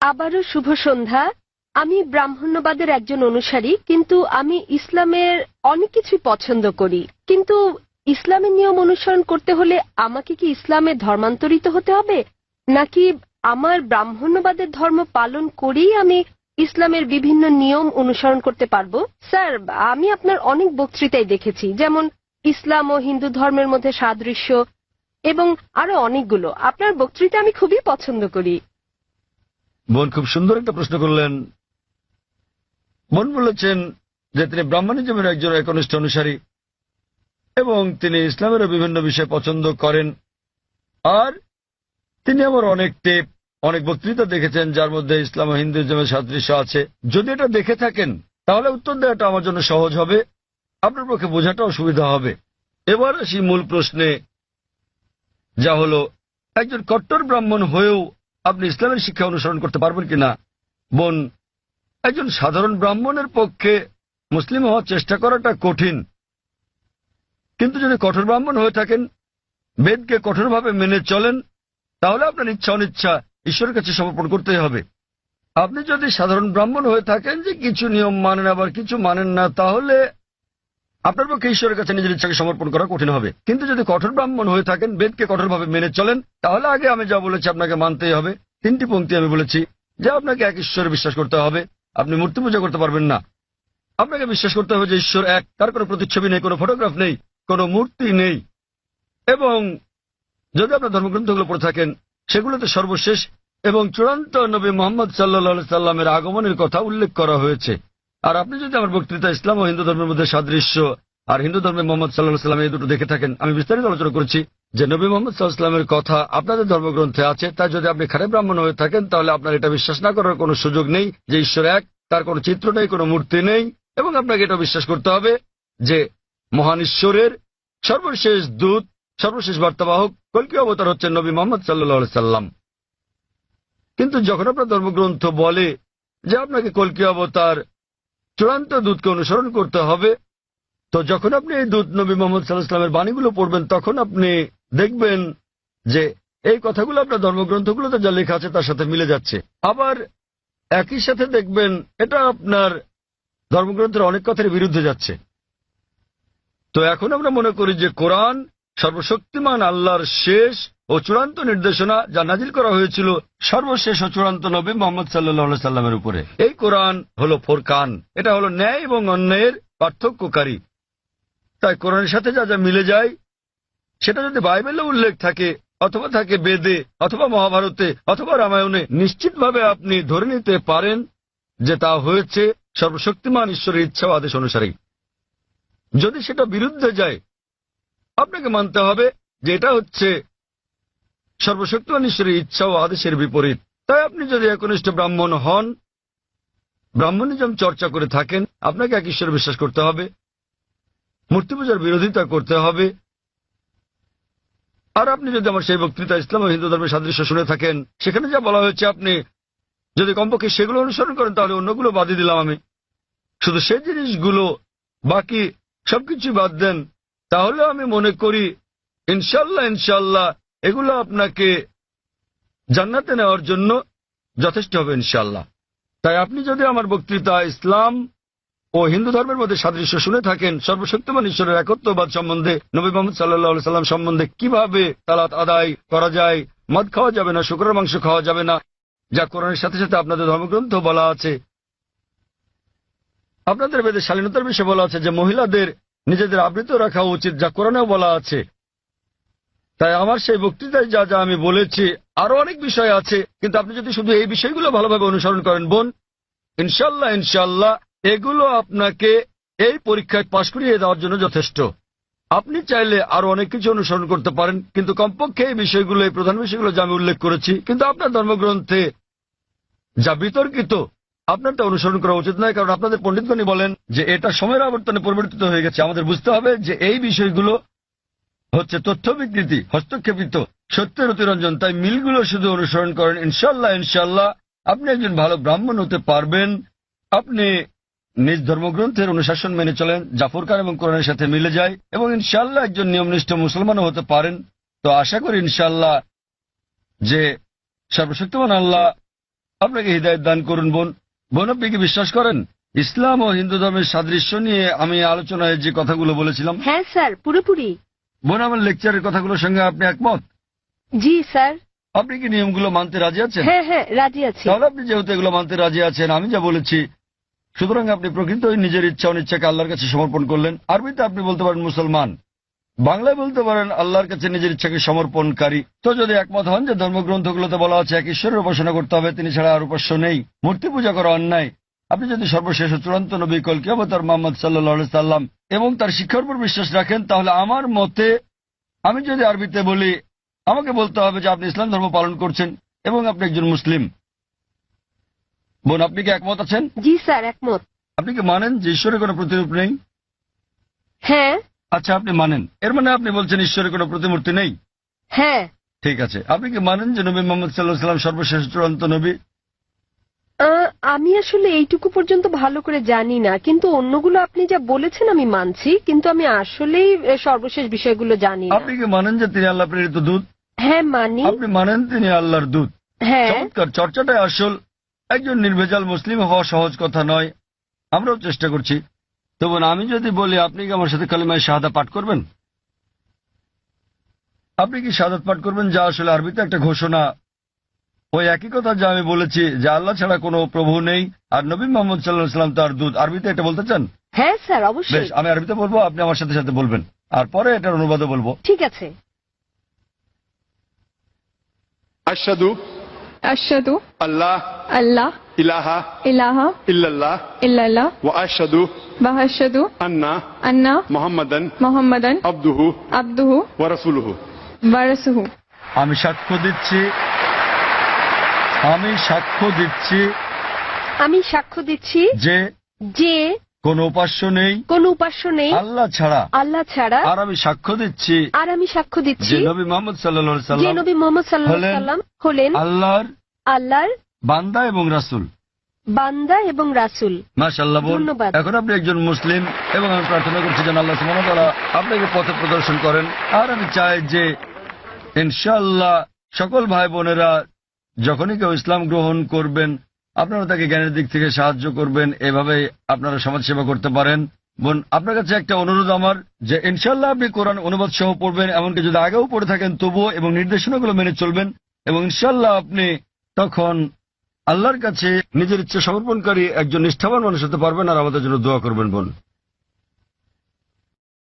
আবারও শুভ সন্ধ্যা। আমি ব্রাহ্মণ্যবাদের একজন অনুসারী, কিন্তু আমি ইসলামের অনেক কিছুই পছন্দ করি। কিন্তু ইসলামের নিয়ম অনুসরণ করতে হলে আমাকে কি ইসলামে ধর্মান্তরিত হতে হবে? নাকি আমার ব্রাহ্মণ্যবাদের ধর্ম পালন করেই আমি ইসলামের বিভিন্ন নিয়ম অনুসরণ করতে পারব? স্যার, আমি আপনার অনেক বক্তৃতাই দেখেছি, যেমন ইসলাম ও হিন্দু ধর্মের মধ্যে সাদৃশ্য এবং আরও অনেকগুলো। আপনার বক্তৃতা আমি খুবই পছন্দ করি। বোন খুব সুন্দর একটা প্রশ্ন করলেন। বোন বলেছেন যে তিনি ব্রাহ্মণিজমের একজন একনিষ্ঠ অনুসারী এবং তিনি ইসলামেরও বিভিন্ন বিষয় পছন্দ করেন। আর তিনি আমার অনেক টেপ, অনেক বক্তৃতা দেখেছেন যার মধ্যে ইসলাম ও হিন্দুইজমের সাদৃশ্য আছে। যদি এটা দেখে থাকেন, তাহলে উত্তর দেওয়াটা আমার জন্য সহজ হবে। আপনার পক্ষে বোঝাটাও সুবিধা হবে। এবার আসি মূল প্রশ্নে, যা হলো, একজন কট্টর ব্রাহ্মণ হয়েও আপনি ইসলামের শিক্ষা অনুসরণ করতে পারবেন কিনা? বোন, একজন সাধারণ ব্রাহ্মণের পক্ষে মুসলিম হওয়ার চেষ্টা করাটা কঠিন। কিন্তু যদি কঠোর ব্রাহ্মণ হয়ে থাকেন, বেদকে কঠোরভাবে মেনে চলেন, তাহলে আপনার ইচ্ছা অনিচ্ছা ঈশ্বরের কাছে সমর্পণ করতেই হবে। আপনি যদি সাধারণ ব্রাহ্মণ হয়ে থাকেন যে কিছু নিয়ম মানেন আবার কিছু মানেন না, তাহলে আপনার পক্ষে ঈশ্বরের কাছে নিজের ইচ্ছাকে সমর্পণ করা কঠিন হবে। কিন্তু যদি কঠোর ব্রাহ্মণ হয়ে থাকেন, বেদকে কঠোরভাবে মেনে চলেন, তাহলে আগে আমি যা বলেছি আপনাকে মানতেই হবে। তিনটি পঙ্ক্তি আমি বলেছি, যে আপনাকে এক ঈশ্বরে বিশ্বাস করতে হবে। আপনি মূর্তি পূজা করতে পারবেন না। আপনাকে বিশ্বাস করতে হবে যে ঈশ্বর এক, তার কোনো প্রতিচ্ছবি নেই, কোনো ফটোগ্রাফ নেই, কোনো মূর্তি নেই। এবং যদি আপনার ধর্মগ্রন্থগুলো পড়ে থাকেন, সেগুলোতে সর্বশেষ এবং চূড়ান্ত নবী মোহাম্মদ সাল্লা সাল্লামের আগমনের কথা উল্লেখ করা হয়েছে। আর আপনি যদি আমার বক্তৃতা ইসলাম ও হিন্দু ধর্মের মধ্যে সাদৃশ্য আর হিন্দু ধর্মে মোহাম্মদ সাল্লাহ সাল্লাম এই দুটো দেখে থাকেন, আমি বিস্তারিত আলোচনা করেছি যে নবী মোহাম্মদ সাল্লাহামের কথা আপনাদের ধর্মগ্রন্থে আছে তাই যদি আপনি খারে ব্রাহ্মণ হয়ে থাকেন, তাহলে আপনার এটা বিশ্বাস না করার কোনো সুযোগ নেই যে ঈশ্বর এক, তার কোনো চিত্র নেই, কোনো মূর্তি নেই, এবং আপনাকে এটা বিশ্বাস করতে হবে যে মহান ঈশ্বরের সর্বশেষ দূত, সর্বশেষ বার্তাবাহক, কল্কি অবতার হচ্ছেন নবী মোহাম্মদ সাল্লাহ সাল্লাম কিন্তু যখন আপনার ধর্মগ্রন্থ বলে যে আপনাকে কল্কি অবতার চূড়ান্ত দূতকে অনুসরণ করতে হবে। তো যখন আপনি এই দূত নবী মোহাম্মদ সাল্লাহামের বাণীগুলো পড়বেন, তখন আপনি দেখবেন যে এই কথাগুলো আপনার ধর্মগ্রন্থগুলোতে যা লেখা আছে তার সাথে মিলে যাচ্ছে। আবার একই সাথে দেখবেন এটা আপনার ধর্মগ্রন্থের অনেক কথার বিরুদ্ধে যাচ্ছে। তো এখন আমরা মনে করি যে কোরআন সর্বশক্তিমান আল্লাহর শেষ ও চূড়ান্ত নির্দেশনা যা নাজিল করা হয়েছিল সর্বশেষ ও চূড়ান্ত নবী মোহাম্মদ সাল্লাহ সাল্লামের উপরে। এই কোরআন হলো ফোরকান। এটা হলো ন্যায় এবং অন্যায়ের পার্থক্যকারী। তাই কোরআনের সাথে যা যা মিলে যায়, সেটা যদি বাইবেলে উল্লেখ থাকে, অথবা থাকে বেদে, অথবা মহাভারতে, অথবা রামায়ণে, নিশ্চিতভাবে আপনি ধরে নিতে পারেন যে তা হয়েছে সর্বশক্তিমান ঈশ্বরের ইচ্ছা ও আদেশ অনুসারেই। যদি সেটা বিরুদ্ধে যায় আপনাকে মানতে হবে যে এটা হচ্ছে সর্বশক্তিমান ঈশ্বরের ইচ্ছা ও আদেশের বিপরীত। তাই আপনি যদি একনিষ্ঠ ব্রাহ্মণ হন ব্রাহ্মণিজম চর্চা করে থাকেন, আপনাকে এক ঈশ্বরে বিশ্বাস করতে হবে, মূর্তি পূজার বিরোধিতা করতে হবে। আর আপনি যদি আমার সেই বক্তৃতা ইসলাম ও হিন্দু ধর্মের সাদৃশ্য শুনে থাকেন, সেখানে যা বলা হয়েছে আপনি, যদি কমপক্ষে সেগুলো অনুসরণ করেন, তাহলে অন্যগুলো বাদই দিলাম আমি। শুধু সেই জিনিসগুলো বাকি সবকিছু বাদ দেন তাহলে আমি মনে করি, ইনশাল্লাহ ইনশাল্লাহ, এগুলো আপনাকে জান্নাতে নেওয়ার জন্য যথেষ্ট হবে, ইনশাল্লাহ। তাই আপনি যদি আমার বক্তৃতা ইসলাম ও হিন্দু ধর্মের মধ্যে সাদৃশ্য শুনে থাকেন, সর্বশক্তিমান ঈশ্বরের একত্ববাদ সম্বন্ধে, নবী মোহাম্মদ সাল্লাহ সাল্লাম সম্বন্ধে কীভাবে তালাত আদায় করা যায়, মদ খাওয়া যাবে না, শুক্রের মাংস খাওয়া যাবে না, যা কোরআনের সাথে সাথে আপনাদের ধর্মগ্রন্থ বলা আছে। আপনাদের বেদে শালীনতার বিষয়ে বলা আছে যে মহিলাদের নিজেদের আবৃত রাখা উচিত, যা কোরআনেও বলা আছে। তাই আমার সেই বক্তৃতায় যা যা আমি বলেছি, আরও অনেক বিষয় আছে, কিন্তু আপনি যদি শুধু এই বিষয়গুলো ভালোভাবে অনুসরণ করেন, বোন, ইনশাল্লাহ ইনশাল্লাহ, এগুলো আপনাকে এই পরীক্ষায় পাশ করিয়ে দেওয়ার জন্য যথেষ্ট। আপনি চাইলে আরও অনেক কিছু অনুসরণ করতে পারেন, কিন্তু কমপক্ষে এই বিষয়গুলো, এই প্রধান বিষয়গুলো যা আমি উল্লেখ করেছি, কিন্তু আপনার ধর্মগ্রন্থে যা বিতর্কিত আপনার তা অনুসরণ করা উচিত নয়, কারণ আপনাদের পণ্ডিতগণই বলেন যে এটা সময়ের আবর্তনে পরিবর্তিত হয়ে গেছে। আমাদের বুঝতে হবে যে এই বিষয়গুলো হচ্ছে তথ্য বিকৃতি হস্তক্ষেপিত, সত্যের অতিরঞ্জন। তাই মিলগুলো শুধু অনুসরণ করেন। ইনশাল্লাহ ইনশাল্লাহ আপনি একজন ভালো ব্রাহ্মণ হতে পারবেন। আপনি নিজ ধর্মগ্রন্থের অনুশাসন মেনে চলেন, জাফর খান এবং কোরআনের সাথে মিলে যায়, এবং ইনশাল্লাহ একজন নিয়মনিষ্ঠ মুসলমানও হতে পারেন। তো আশা করি ইনশাল্লাহ যে সর্বশক্তিমান আল্লাহ আপনাকে হৃদায়ত দান করুন বোন। বোন আপনি কি বিশ্বাস করেন? ইসলাম ও হিন্দু ধর্মের সাদৃশ্য নিয়ে আমি আলোচনায় যে কথাগুলো বলেছিলাম। হ্যাঁ স্যার পুরোপুরি। বোন আমার লেকচারের কথাগুলোর সঙ্গে আপনি একমত? জি স্যার। আপনি কি নিয়মগুলো মানতে রাজি আছেন? হ্যাঁ হ্যাঁ রাজি আছি। তাহলে আপনি যেহেতু এগুলো মানতে রাজি আছেন আমি যা বলেছি সুতরাং আপনি প্রকৃতই নিজের ইচ্ছা অনিচ্ছাকে আল্লাহর কাছে সমর্পণ করলেন। আরবিতে আপনি বলতে পারেন মুসলমান। বাংলায় বলতে পারেন আল্লাহর কাছে নিজের ইচ্ছাকে সমর্পণকারী। তো যদি একমত হন যে ধর্মগ্রন্থগুলোতে বলা আছে এক ঈশ্বরের উপাসনা করতে হবে তিনি ছাড়া আর উপাস্য নেই। মূর্তি পূজা করা অন্যায়। আপনি যদি সর্বশেষ চূড়ান্ত নবী কলকি অবতার মোহাম্মদ সাল্লাহ সাল্লাম এবং তার শিক্ষার উপর বিশ্বাস রাখেন তাহলে আমার মতে আমি যদি আরবিতে বলি আমাকে বলতে হবে যে আপনি ইসলাম ধর্ম পালন করছেন এবং আপনি একজন মুসলিম। বোন আপনি কি একমত আছেন? জি স্যার একমত। আপনি কি মানেন যে ঈশ্বরের কোনো প্রতিরূপ নেই? হ্যাঁ। আচ্ছা আপনি মানেন। এর মানে আপনি বলছেন ঈশ্বরের কোনো প্রতিমূর্তি নেই? হ্যাঁ। ঠিক আছে। আপনি কি মানেন যে নবী মোহাম্মদ সাল্লাহ সাল্লাম সর্বশেষ চূড়ান্ত নবী? আমি আসলে এইটুকু পর্যন্ত ভালো করে জানি না কিন্তু অন্যগুলো আপনি যা বলেছেন আমি মানছি কিন্তু আমি আসলেই সর্বশেষ বিষয়গুলো জানি না। আপনি কি মানেন যে তিনি আল্লাহ প্রেরিত দূত? হ্যাঁ মানি। আপনি মানেন তিনি আল্লাহর দূত। হ্যাঁ। চমৎকার। চর্চাটাই আসল। একজন নির্ভেজাল মুসলিম হওয়া সহজ কথা নয়। আমরাও চেষ্টা করছি। তো বোন আমি যদি বলি আপনি কি আমার সাথে কালিমায় শাহাদা পাঠ করবেন? আপনি কি শাহাদাত পাঠ করবেন? যা আসলে আরবিতে একটা ঘোষণা। ওই একই কথা যা আমি বলেছি যে আল্লাহ ছাড়া কোনো প্রভু নেই। আর নবী মোহাম্মদ সাল্লাহ সাল্লাম তার দুধ আরবিতে এটা বলতে চান? হ্যাঁ স্যার বেশ অবশ্যই আমি আরবিতে বলব আপনি আমার সাথে সাথে বলবেন। আর পরে এটার অনুবাদও বলব। ঠিক আছে। আশহাদু আল্লাহ আল্লাহ ইলাহা ইলাহা ইল্লাল্লাহ ইল্লাল্লাহ ওয়া আশহাদু ওয়া আশহাদু আন্না আন্না মুহাম্মাদান মুহাম্মাদান আবদুহু আবদুহু ওয়া রাসূলুহু ওয়া রাসূলুহু। আমি সাক্ষ্য দিচ্ছি। আমি সাক্ষ্য দিচ্ছি আমি সাক্ষ্য দিচ্ছি যে যে কোনো উপাস্য নেই। কোন উপাস্য নেই। আল্লাহ ছাড়া। আল্লাহ ছাড়া। আর আমি সাক্ষ্য দিচ্ছি। আর আমি সাক্ষ্য দিচ্ছি। যে নবী মোহাম্মদ সাল্লা যে সাল্লাম নবী মোহাম্মদ সাল্লাহ হলেন সাল্লাম হলেন আল্লাহর আল্লাহর বান্দা এবং রাসুল। বান্দা এবং রাসুল। মাশাল্লাহ বোন ধন্যবাদ। এখন আপনি একজন মুসলিম এবং আমি প্রার্থনা করছি যেন আল্লাহ সুবহানাহু ওয়া তাআলা আপনাকে পথ প্রদর্শন করেন। আর আমি চাই যে ইনশাআল্লাহ সকল ভাই বোনেরা যখনই কেউ ইসলাম গ্রহণ করবেন আপনারা তাকে জ্ঞানের দিক থেকে সাহায্য করবেন এভাবে আপনারা সমাজ সেবা করতে পারেন। বোন, আপনার কাছে একটা অনুরোধ আমার যে ইনশাল্লাহ আপনি কোরআন অনুবাদ সহ পড়বেন, এমনকি যদি আগেও পড়ে থাকেন, তবুও এবং নির্দেশনাগুলো মেনে চলবেন এবং ইনশাল্লাহ আপনি তখন আল্লাহর কাছে নিজের ইচ্ছা সমর্পণকারী একজন নিষ্ঠাবান মানুষ হতে পারবেন আর আমাদের জন্য দোয়া করবেন, বোন।